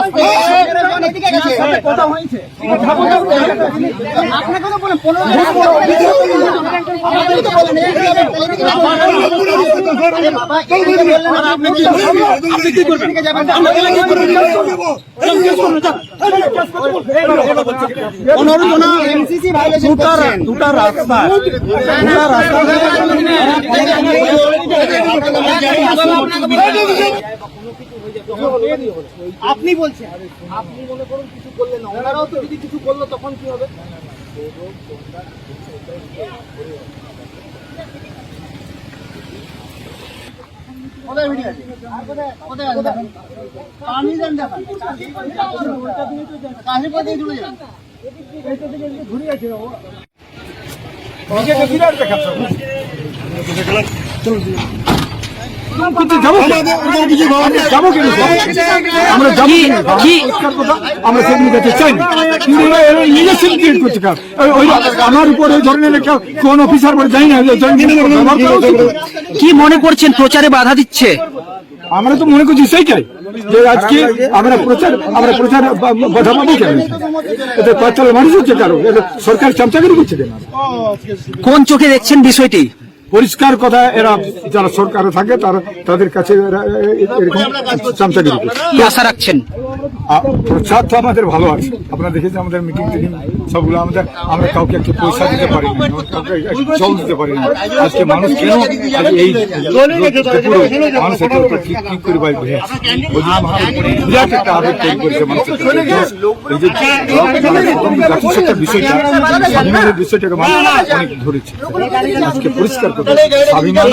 আপনি কি আপনি কি করবেন? যাবেন আমরা কি করবেন? আপনাকে তো বলেন দুটা রাস্তা। দুটা রাস্তা। আপনি বলছেন। আপনি মনে করুন কিছু করলেন না ওনারাও তো যদি কিছু করল তখন কি হবে? কোথায় ভিডিও? আছে? কোথায় পানি দেন যান। কেন আমরা যাব কেন? আমরা সেগুলো চাই নিজে করছে আমার উপরে ধরনের একটা অফিসার বলে যাই না। কি মনে করছেন? প্রচারে বাধা দিচ্ছে। আমরা তো মনে করছি সেইটাই যে আজকে আমরা প্রচার আমরা প্রচার বাধা পাবো কেন? এটা পাঁচতল মানুষ হচ্ছে কারও। সরকার চামচাগিরি করছে কেন? কোন চোখে দেখছেন বিষয়টি? পরিষ্কার কথা এরা যারা সরকারে থাকে তারা তাদের কাছে এরকম চামচাগিরি আশা রাখছেন। প্রচার তো আমাদের ভালো আছে। আপনারা দেখেছেন আমাদের মিটিং টিটিং সবগুলো আমাদের, আমরা কাউকে একটু পয়সা দিতে পারি না কাউকে জল দিতে পারি না আজকে মানুষ কেন এই মানুষ কি কি করে বিরাট একটা বিষয়টা ধরেছে। আজকে পরিষ্কার কথা স্বাভিমান